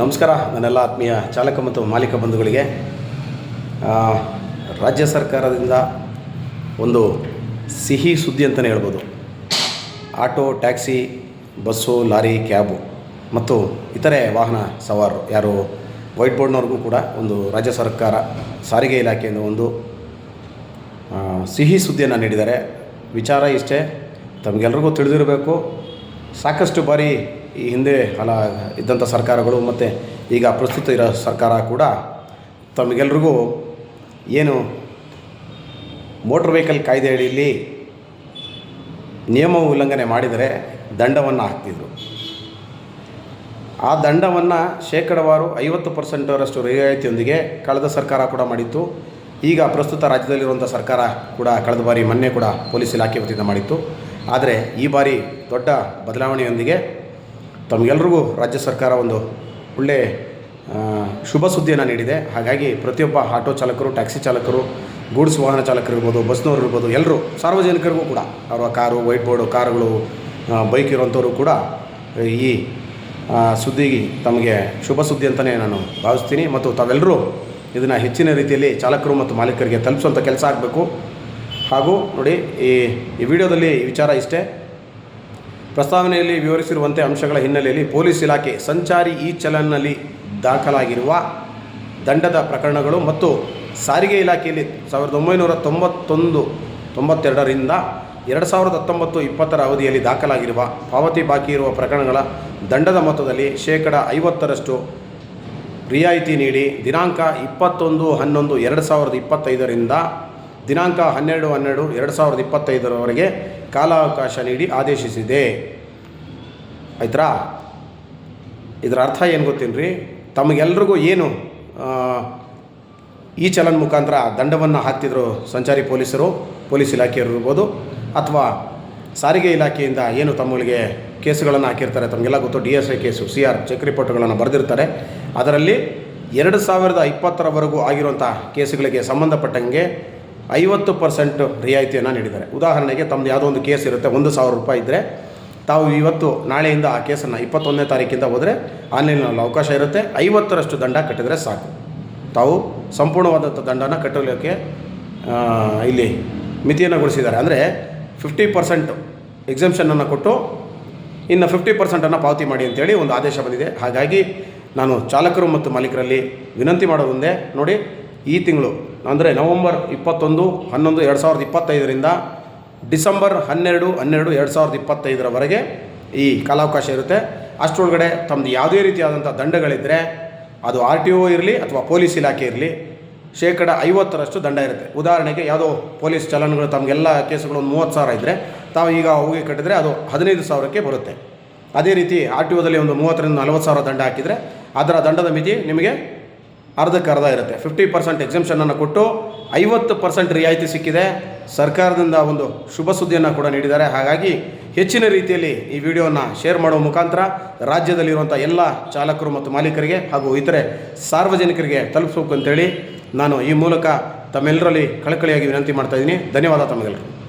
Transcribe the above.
ನಮಸ್ಕಾರ, ನನ್ನೆಲ್ಲ ಆತ್ಮೀಯ ಚಾಲಕ ಮತ್ತು ಮಾಲೀಕ ಬಂಧುಗಳಿಗೆ. ರಾಜ್ಯ ಸರ್ಕಾರದಿಂದ ಒಂದು ಸಿಹಿ ಸುದ್ದಿ ಅಂತಲೇ ಹೇಳ್ಬೋದು. Auto, taxi, bus, lorry, cab ಮತ್ತು ಇತರೆ ವಾಹನ ಸವಾರರು ಯಾರು ವೈಟ್ ಬೋರ್ಡ್ನವ್ರಿಗೂ ಕೂಡ ಒಂದು ರಾಜ್ಯ ಸರ್ಕಾರ ಸಾರಿಗೆ ಇಲಾಖೆಯಿಂದ ಒಂದು ಸಿಹಿ ಸುದ್ದಿಯನ್ನು ನೀಡಿದ್ದಾರೆ. ವಿಚಾರ ಇಷ್ಟೇ, ತಮಗೆಲ್ರಿಗೂ ತಿಳಿದಿರಬೇಕು. ಸಾಕಷ್ಟು ಬಾರಿ ಈ ಹಿಂದೆ ಹಲ ಇದ್ದಂಥ ಸರ್ಕಾರಗಳು ಮತ್ತು ಈಗ ಪ್ರಸ್ತುತ ಇರೋ ಸರ್ಕಾರ ಕೂಡ ತಮಗೆಲ್ರಿಗೂ ಏನು ಮೋಟ್ರ್ ವೆಹಿಕಲ್ ಕಾಯ್ದೆ ಅಡಿಯಲ್ಲಿ ನಿಯಮ ಉಲ್ಲಂಘನೆ ಮಾಡಿದರೆ ದಂಡವನ್ನು ಹಾಕ್ತಿದ್ರು. ಆ ದಂಡವನ್ನು ಶೇಕಡವಾರು ಐವತ್ತು ಪರ್ಸೆಂಟರಷ್ಟು ರಿಯಾಯಿತಿಯೊಂದಿಗೆ ಕಳೆದ ಸರ್ಕಾರ ಕೂಡ ಮಾಡಿತ್ತು. ಈಗ ಪ್ರಸ್ತುತ ರಾಜ್ಯದಲ್ಲಿರುವಂಥ ಸರ್ಕಾರ ಕೂಡ ಕಳೆದ ಬಾರಿ ಮೊನ್ನೆ ಕೂಡ ಪೊಲೀಸ್ ಇಲಾಖೆ ವತಿಯಿಂದ ಮಾಡಿತ್ತು. ಆದರೆ ಈ ಬಾರಿ ದೊಡ್ಡ ಬದಲಾವಣೆಯೊಂದಿಗೆ ತಮಗೆಲ್ರಿಗೂ ರಾಜ್ಯ ಸರ್ಕಾರ ಒಂದು ಒಳ್ಳೆ ಶುಭ ಸುದ್ದಿಯನ್ನು ನೀಡಿದೆ. ಹಾಗಾಗಿ ಪ್ರತಿಯೊಬ್ಬ ಆಟೋ ಚಾಲಕರು, ಟ್ಯಾಕ್ಸಿ ಚಾಲಕರು, ಗೂಡ್ಸ್ ವಾಹನ ಚಾಲಕರು ಇರ್ಬೋದು, ಬಸ್ನವರು ಇರ್ಬೋದು ಎಲ್ಲರೂ ಸಾರ್ವಜನಿಕರಿಗೂ ಕೂಡ, ಅವರ ಕಾರು ವೈಟ್ ಬೋರ್ಡು ಕಾರುಗಳು ಬೈಕ್ ಇರುವಂಥವರು ಕೂಡ ಈ ಸುದ್ದಿಗೆ ಸುದ್ದಿ ತಮಗೆ ಶುಭ ಸುದ್ದಿ ಅಂತಲೇ ನಾನು ಭಾವಿಸ್ತೀನಿ. ಮತ್ತು ತಾವೆಲ್ಲರೂ ಇದನ್ನು ಹೆಚ್ಚಿನ ರೀತಿಯಲ್ಲಿ ಚಾಲಕರು ಮತ್ತು ಮಾಲೀಕರಿಗೆ ತಲುಪಿಸುವಂಥ ಕೆಲಸ ಆಗಬೇಕು. ಹಾಗೂ ನೋಡಿ, ಈ ವಿಡಿಯೋದಲ್ಲಿ ವಿಚಾರ ಇಷ್ಟೇ. ಪ್ರಸ್ತಾವನೆಯಲ್ಲಿ ವಿವರಿಸಿರುವಂತೆ ಅಂಶಗಳ ಹಿನ್ನೆಲೆಯಲ್ಲಿ ಪೊಲೀಸ್ ಇಲಾಖೆ ಸಂಚಾರಿ ಈ ಚಲನ್ನಲ್ಲಿ ದಾಖಲಾಗಿರುವ ದಂಡದ ಪ್ರಕರಣಗಳು ಮತ್ತು ಸಾರಿಗೆ ಇಲಾಖೆಯಲ್ಲಿ ಸಾವಿರದ ಒಂಬೈನೂರ ತೊಂಬತ್ತೊಂದು, ತೊಂಬತ್ತೆರಡರಿಂದ ಎರಡು ಸಾವಿರದ ಹತ್ತೊಂಬತ್ತು ಇಪ್ಪತ್ತರ ಅವಧಿಯಲ್ಲಿ ದಾಖಲಾಗಿರುವ ಪಾವತಿ ಬಾಕಿ ಇರುವ ಪ್ರಕರಣಗಳ ದಂಡದ ಮೊತ್ತದಲ್ಲಿ ಶೇಕಡ ಐವತ್ತರಷ್ಟು ರಿಯಾಯಿತಿ ನೀಡಿ ದಿನಾಂಕ ಇಪ್ಪತ್ತೊಂದು, ಹನ್ನೊಂದು, ಎರಡು ಸಾವಿರದ ಇಪ್ಪತ್ತೈದರಿಂದ ದಿನಾಂಕ ಹನ್ನೆರಡು ಹನ್ನೆರಡು, ಎರಡು ಸಾವಿರದ ಇಪ್ಪತ್ತೈದರವರೆಗೆ ಕಾಲಾವಕಾಶ ನೀಡಿ ಆದೇಶಿಸಿದೆ. ಆಯ್ತಾ ಇದರ ಅರ್ಥ ಏನು ಗೊತ್ತೇನ್ರಿ? ತಮಗೆಲ್ರಿಗೂ ಏನು ಈ ಚಲನ್ ಮುಖಾಂತರ ದಂಡವನ್ನು ಹಾಕ್ತಿದ್ರು ಸಂಚಾರಿ ಪೊಲೀಸರು, ಪೊಲೀಸ್ ಇಲಾಖೆಯವರು ಇರ್ಬೋದು, ಅಥವಾ ಸಾರಿಗೆ ಇಲಾಖೆಯಿಂದ ಏನು ತಮ್ಮಗಳಿಗೆ ಕೇಸುಗಳನ್ನು ಹಾಕಿರ್ತಾರೆ, ತಮಗೆಲ್ಲ ಗೊತ್ತು, D S I case, C R check ರಿಪೋರ್ಟ್ಗಳನ್ನು ಬರೆದಿರ್ತಾರೆ. ಅದರಲ್ಲಿ ಎರಡು ಸಾವಿರದ ಇಪ್ಪತ್ತರವರೆಗೂ ಆಗಿರುವಂಥ ಕೇಸುಗಳಿಗೆ ಸಂಬಂಧಪಟ್ಟಂಗೆ ಐವತ್ತು ಪರ್ಸೆಂಟ್ ರಿಯಾಯಿತಿಯನ್ನು ನೀಡಿದ್ದಾರೆ. ಉದಾಹರಣೆಗೆ ತಮ್ಮದು ಯಾವುದೋ ಒಂದು ಕೇಸ್ ಇರುತ್ತೆ, ಒಂದು ಸಾವಿರ ರೂಪಾಯಿ ಇದ್ದರೆ ತಾವು ಇವತ್ತು ನಾಳೆಯಿಂದ ಆ ಕೇಸನ್ನು ಇಪ್ಪತ್ತೊಂದನೇ ತಾರೀಕಿಂದ ಹೋದರೆ ಆನ್ಲೈನಲ್ಲಿ ಅವಕಾಶ ಇರುತ್ತೆ. ಐವತ್ತರಷ್ಟು ದಂಡ ಕಟ್ಟಿದರೆ ಸಾಕು. ತಾವು ಸಂಪೂರ್ಣವಾದಂಥ ದಂಡನ ಕಟ್ಟಲಿಕ್ಕೆ ಇಲ್ಲಿ ಮಿತಿಯನ್ನು ಗೊಳಿಸಿದ್ದಾರೆ ಅಂದರೆ ಫಿಫ್ಟಿ ಪರ್ಸೆಂಟ್ ಎಕ್ಸಮ್ಷನನ್ನು ಕೊಟ್ಟು ಇನ್ನು ಫಿಫ್ಟಿ ಪರ್ಸೆಂಟನ್ನು ಪಾವತಿ ಮಾಡಿ ಅಂತೇಳಿ ಒಂದು ಆದೇಶ ಬಂದಿದೆ. ಹಾಗಾಗಿ ನಾನು ಚಾಲಕರು ಮತ್ತು ಮಾಲೀಕರಲ್ಲಿ ವಿನಂತಿ ಮಾಡೋದೊಂದೇ ನೋಡಿ, ಈ ತಿಂಗಳು ಅಂದರೆ ನವಂಬರ್ ಇಪ್ಪತ್ತೊಂದು, ಹನ್ನೊಂದು, ಎರಡು ಸಾವಿರದ ಇಪ್ಪತ್ತೈದರಿಂದ ಡಿಸೆಂಬರ್ ಹನ್ನೆರಡು ಹನ್ನೆರಡು, ಎರಡು ಸಾವಿರದ ಇಪ್ಪತ್ತೈದರವರೆಗೆ ಈ ಕಾಲಾವಕಾಶ ಇರುತ್ತೆ. ಅಷ್ಟರೊಳಗಡೆ ತಮ್ಮದು ಯಾವುದೇ ರೀತಿಯಾದಂಥ ದಂಡಗಳಿದ್ದರೆ ಅದು ಆರ್ ಟಿ ಒ ಇರಲಿ ಅಥವಾ ಪೊಲೀಸ್ ಇಲಾಖೆ ಇರಲಿ, ಶೇಕಡ ಐವತ್ತರಷ್ಟು ದಂಡ ಇರುತ್ತೆ. ಉದಾಹರಣೆಗೆ ಯಾವುದೋ ಪೊಲೀಸ್ ಚಲನ್ಗಳು ತಮಗೆಲ್ಲ ಕೇಸುಗಳು ಮೂವತ್ತು ಸಾವಿರ ಇದ್ದರೆ ತಾವು ಈಗ ಹೋಗಿ ಕಟ್ಟಿದರೆ ಅದು ಹದಿನೈದು ಸಾವಿರಕ್ಕೆ ಬರುತ್ತೆ. ಅದೇ ರೀತಿ ಆರ್ ಟಿ ಒದಲ್ಲಿ ಒಂದು ಮೂವತ್ತರಿಂದ ನಲವತ್ತು ಸಾವಿರ ದಂಡ ಹಾಕಿದರೆ, ಅದರ ದಂಡದ ಮಿತಿ ನಿಮಗೆ ಅರ್ಧಕ್ಕೆ ಅರ್ಧ ಇರುತ್ತೆ. ಫಿಫ್ಟಿ ಪರ್ಸೆಂಟ್ ಎಕ್ಸಮ್ಷನನ್ನು ಕೊಟ್ಟು ಐವತ್ತು ಪರ್ಸೆಂಟ್ ರಿಯಾಯಿತಿ ಸಿಕ್ಕಿದೆ. ಸರ್ಕಾರದಿಂದ ಒಂದು ಶುಭ ಸುದ್ದಿಯನ್ನು ಕೂಡ ನೀಡಿದ್ದಾರೆ. ಹಾಗಾಗಿ ಹೆಚ್ಚಿನ ರೀತಿಯಲ್ಲಿ ಈ ವಿಡಿಯೋವನ್ನು ಶೇರ್ ಮಾಡುವ ಮುಖಾಂತರ ರಾಜ್ಯದಲ್ಲಿರುವಂಥ ಎಲ್ಲ ಚಾಲಕರು ಮತ್ತು ಮಾಲೀಕರಿಗೆ ಹಾಗೂ ಇತರೆ ಸಾರ್ವಜನಿಕರಿಗೆ ತಲುಪಿಸಬೇಕು ಅಂತೇಳಿ ನಾನು ಈ ಮೂಲಕ ತಮ್ಮೆಲ್ಲರಲ್ಲಿ ಕಳಕಳಿಯಾಗಿ ವಿನಂತಿ ಮಾಡ್ತಾ ಇದ್ದೀನಿ. ಧನ್ಯವಾದ ತಮಗೆಲ್ಲರಿಗೂ